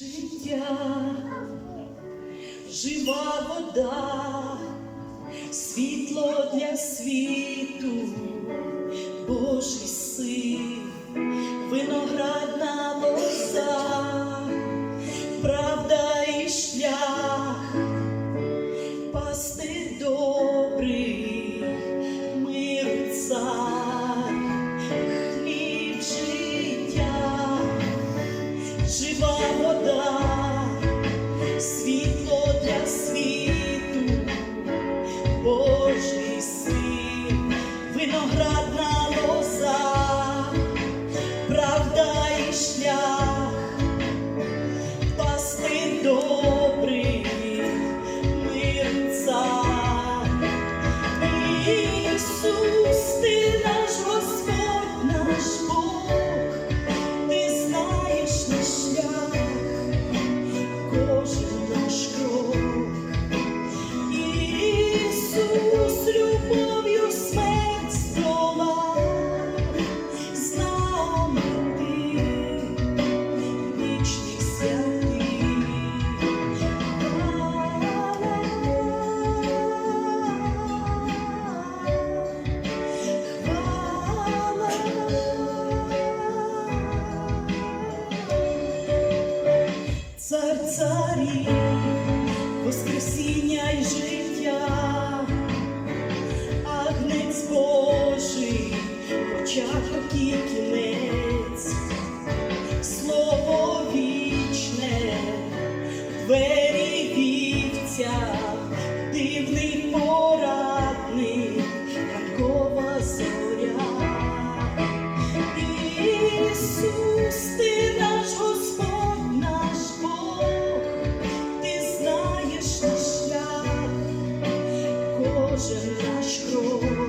Життя, жива вода, світло для світу, Божий син, виноградна лоза, правда виноградна лоза, Цар царів, воскресіння й життя, Агнець Божий, початок і кінець, слово вічне, двері вівця, дивний Boże nasz król.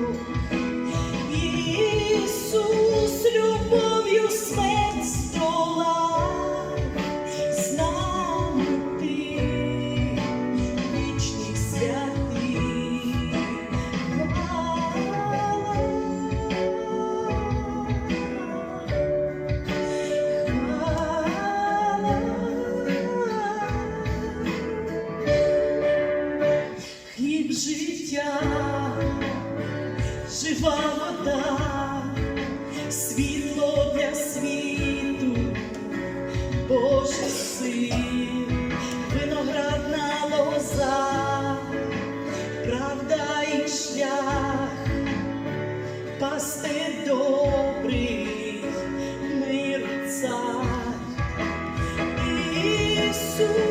Життя, жива вода, світло для світу, Божий син, виноградна лоза, правда і шлях, пастир добрий, мир цар. Ісус,